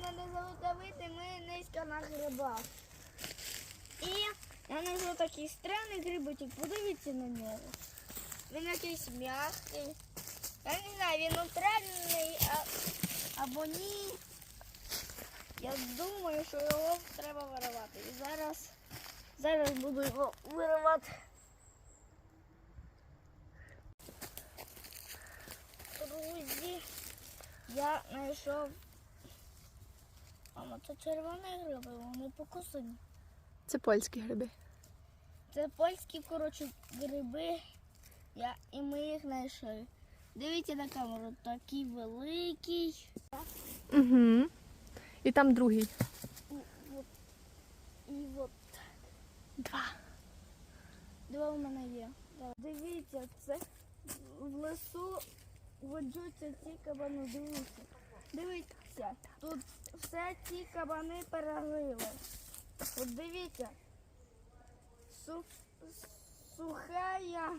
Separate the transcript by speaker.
Speaker 1: мене звуть Давид, і ми низько на грибах. І я знайшов такий странний грибочок, подивіться на нього. Він якийсь м'який. Я не знаю, він натуральний а, або ні. Я думаю, що його треба виривати. І зараз, зараз буду його виривати. Друзі, я знайшов. Мама, це червоні гриби, вони покусані.
Speaker 2: Це польські гриби.
Speaker 1: Це польські, коротше, гриби. Я, і ми їх знайшли. Дивіться на камеру, такий великий.
Speaker 2: Угу. І там другий.
Speaker 1: І от, і от
Speaker 2: Два.
Speaker 1: два у мене є. Да. Дивіться, це в лесу воджуться ці кабани. Дивіться. Дивіться, тут все ці кабани перелили. От дивіться. Су, сухая